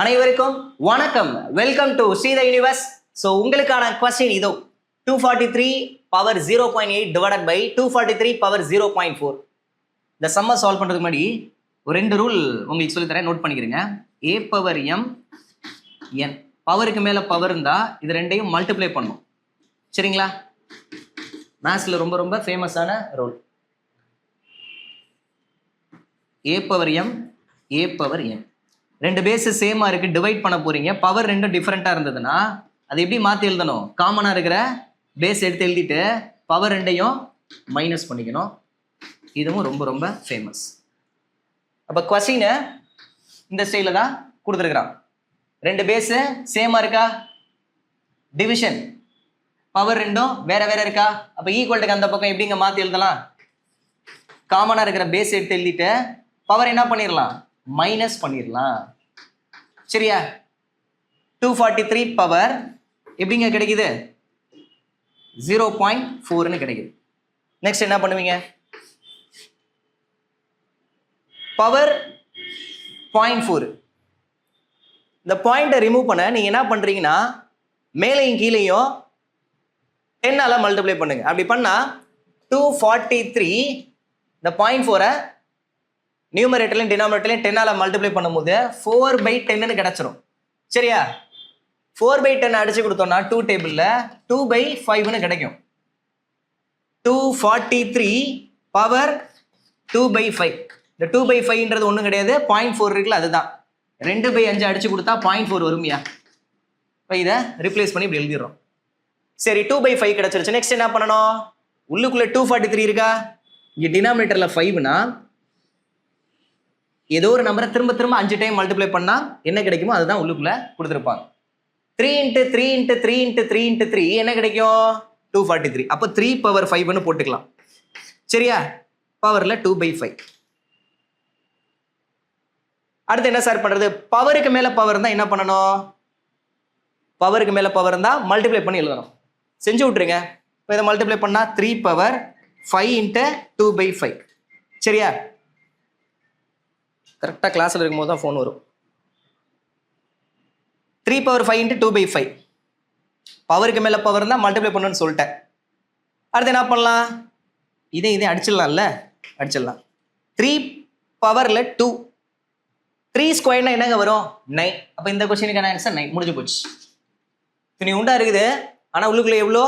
அனைவருக்கும் வணக்கம். Welcome to the universe so உங்களுக்கான கொஸ்டின் இதோ two forty three power zero point eight divided by two forty three power zero point four இந்த சம்ம solve பண்ணுறதுக்கு முன்னாடி ஒரு ரெண்டு ரூல் உங்களுக்கு சொல்லித்தரேன் நோட் பண்ணிக்கிறீங்க. ஏ பவர் எம் என் பவருக்கு மேலே பவர் இருந்தால் இது ரெண்டையும் மல்டிப்ளை பண்ணும். சரிங்களா? மேத்ஸில் ரொம்ப ரொம்ப ஃபேமஸான rule A power M A power M ரெண்டு பேஸு சேமாக இருக்குது டிவைட் பண்ண போகிறீங்க பவர் ரெண்டும் டிஃப்ரெண்ட்டாக இருந்ததுன்னா அது எப்படி மாற்றி எழுதணும்? காமனாக இருக்கிற பேஸ் எடுத்து எழுதிட்டு பவர் ரெண்டையும் மைனஸ் பண்ணிக்கணும். இதுவும் ரொம்ப ரொம்ப ஃபேமஸ் அப்போ கொஸ்டினை இந்த ஸ்டைலில் தான் கொடுத்துருக்குறான். ரெண்டு பேஸு சேமாக இருக்கா? டிவிஷன் பவர் ரெண்டும் வேற வேற இருக்கா? அப்போ ஈக்குவல்ட்டுக்கு அந்த பக்கம் எப்படிங்க மாற்றி எழுதலாம்? காமனாக இருக்கிற பேஸ் எடுத்து எழுதிட்டு பவர் என்ன பண்ணிடலாம் மைனஸ் பண்ணிடலாம். சரியா? டூ ஃபார்ட்டி த்ரீ பவர் எப்படிங்க கிடைக்குது? ஜீரோ பாயிண்ட் ஃபோர்னு கிடைக்குது. நெக்ஸ்ட் என்ன பண்ணுவீங்க? பவர் பாயிண்ட் ஃபோர் இந்த பாயிண்ட்டை ரிமூவ் பண்ண நீங்கள் என்ன பண்ணுறீங்கன்னா மேலையும் கீழேயும் டென்னால் மல்டிப்ளை பண்ணுங்கள் அப்படி பண்ணால் டூ ஃபார்ட்டி த்ரீ இந்த பாயிண்ட் ஃபோரை நியூமரேட்டர்லையும் டினாமினேட்டர்லையும் டென்னால் மல்டிப்ளை பண்ணும்போது ஃபோர் பை டென்னு கிடச்சிரும். சரியா? ஃபோர் பை டென் அடிச்சு கொடுத்தோம்னா டூ டேபிளில் டூ பை ஃபைவ்னு கிடைக்கும். Two forty three power two by five இந்த டூ பை ஃபைவ்ன்றது ஒன்றும் கிடையாது. பாயிண்ட் ஃபோர் இருக்குல்ல அதுதான். ரெண்டு பை அஞ்சு அடிச்சு கொடுத்தா பாயிண்ட் ஃபோர் வரும்யா? இப்போ இதை ரிப்ளேஸ் பண்ணி இப்படி எழுதிடுறோம். சரி டூ பை ஃபைவ் கிடச்சிருச்சு. நெக்ஸ்ட் என்ன பண்ணணும்? உள்ளுக்குள்ளே டூ ஃபார்ட்டி த்ரீ இருக்கா? இங்கே டினாமினேட்டரில் ஃபைவ்னா ஏதோ ஒரு நம்பரை திரும்ப திரும்ப அஞ்சு டைம் மல்டிப்ளை பண்ணால் என்ன கிடைக்குமோ அதுதான் உள்ளுக்குள்ளே கொடுத்துருப்பாங்க. Three into three into three into three into three என்ன கிடைக்கும்? டூ ஃபார்ட்டி த்ரீ அப்போ த்ரீ பவர் ஃபைவ்னு போட்டுக்கலாம். சரியா? பவரில் டூ பை ஃபைவ் அடுத்து என்ன சார் பண்ணுறது பவருக்கு மேலே பவர் இருந்தால் என்ன பண்ணணும்? பவருக்கு மேலே பவர் இருந்தால் மல்டிப்ளை பண்ணி எழுதணும். செஞ்சு விட்ருங்க இப்போ இதை மல்டிப்ளை பண்ணால் three power five into two by five சரியா? கரெக்டாக கிளாஸில் இருக்கும்போது தான் ஃபோன் வரும். Three power five into two by five பவருக்கு மேலே பவர் இருந்தால் மல்டிப்ளை பண்ணுன்னு சொல்லிட்டேன். அடுத்து என்ன பண்ணலாம்? இதே இதே அடிச்சிடலாம்ல? அடிச்சிடலாம். த்ரீ பவரில் டூ த்ரீ ஸ்கொயர்னா என்னங்க வரும்? நைன் அப்போ இந்த கொஸ்டினுக்கான ஆன்சர் நைன் முடிஞ்சு போச்சு. துணி உண்டா இருக்குது? ஆனால் உள்ளுக்குள்ளே எவ்வளோ?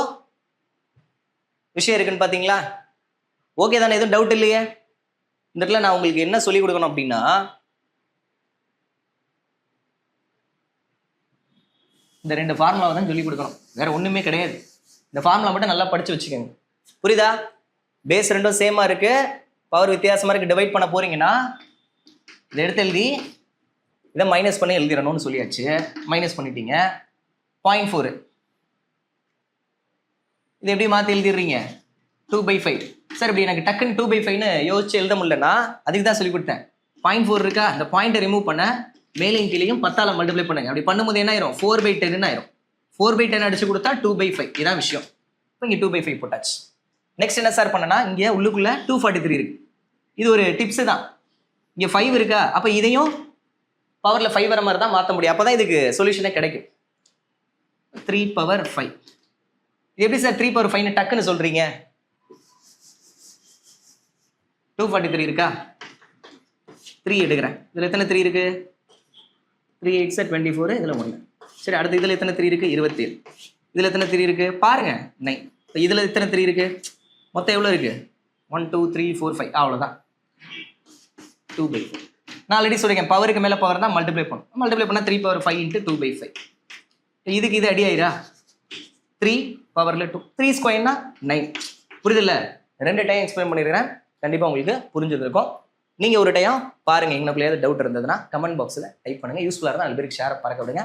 விஷயம் இருக்குன்னு பார்த்தீங்களா ஓகே தானே? எதுவும் டவுட் இல்லையே? இந்த இடத்துல நான் உங்களுக்கு என்ன சொல்லிக் கொடுக்கணும் அப்படின்னா இந்த ரெண்டு ஃபார்முலாவை தான் சொல்லிக் கொடுக்கணும். வேற ஒண்ணுமே கிடையாது. இந்த ஃபார்முலா மட்டும் நல்லா படிச்சு வச்சுக்கோங்க. புரியுதா? பேஸ் ரெண்டும் சேமா இருக்கு. பவர் வித்தியாசமா இருக்கு. டிவைட் பண்ண போறீங்கன்னா இதை எடுத்து எழுதி இதை மைனஸ் பண்ணி எழுதிடணும்னு சொல்லியாச்சு. மைனஸ் பண்ணிட்டீங்க. பாயிண்ட் ஃபோரு இது எப்படி மாற்றி எழுதிடுறீங்க? டூ பை ஃபைவ் சார் இப்படி எனக்கு டக்குன்னு டூ பை ஃபைவ்னு யோசிச்சு எழுத முடியலன்னா அதுக்கு தான் சொல்லி கொடுத்தேன். பாயிண்ட் ஃபோர் இருக்கா? அந்த பாயிண்ட்டை ரிமூவ் பண்ண மேலையும் கீழையும் பத்தால மல்டிப்ளை பண்ணுங்க. அப்படி பண்ணும்போது என்ன ஆயிரும்? ஃபோர் பை டென் ஆயிரும். ஃபோர் பை டென் அடிச்சு கொடுத்தா டூ பை ஃபைவ் இதான் விஷயம். இப்போ இங்கே டூ பை ஃபைவ் போட்டாச்சு. நெக்ஸ்ட் என்ன சார் பண்ணனா இங்கே உள்ளுக்குள்ள டூ ஃபார்ட்டி த்ரீ இருக்கு. இது ஒரு டிப்ஸ் தான். இங்கே ஃபைவ் இருக்கா? அப்போ இதையும் பவரில் ஃபைவ் வர மாதிரி தான் மாற்ற முடியும். அப்போ தான் இதுக்கு சொல்யூஷனே கிடைக்கும். த்ரீ பவர் ஃபைவ் எப்படி சார் த்ரீ பவர் ஃபைவ்னு டக்குன்னு சொல்கிறீங்க டூ ஃபார்ட்டி த்ரீ இருக்கா? த்ரீ எடுக்கிறேன். இதில் எத்தனை த்ரீ இருக்கு? Three eight sir twenty four இதில் ஒன்று சரி அடுத்து இதில் எத்தனை த்ரீ இருக்குது இருபத்தேழு. இதில் எத்தனை த்ரீ இருக்குது பாருங்க நைன் இப்போ இதில் எத்தனை த்ரீ இருக்குது மொத்தம் எவ்வளோ இருக்குது one two three four five அவ்வளோதான் டூ பை ஃபைவ் நான் ஆல்ரெடி சொல்லியிருக்கேன் பவருக்கு மேலே பவர் தான் மல்டிப்ளை பண்ணும் மல்டிப்ளை பண்ணால் three power five into two by five இதுக்கு இது அடி ஆயிரா? த்ரீ பவரில் டூ த்ரீ ஸ்கொயர்னா நைன் புரியுதில்ல? ரெண்டு டைம் எக்ஸ்பிளைன் பண்ணிடுறேன் கண்டிப்பாக உங்களுக்கு புரிஞ்சிருக்கும் நீங்கள் ஒரு டைம் பாருங்கள் எங்களுக்குள்ளே ஏதாவது டவுட் இருந்ததுன்னா கமெண்ட் பாக்ஸில் டைப் பண்ணுங்கள் யூஸ்ஃபுல்லாக இருந்தால் நாலு பேருக்கு ஷேர் பறக்க விடுங்க.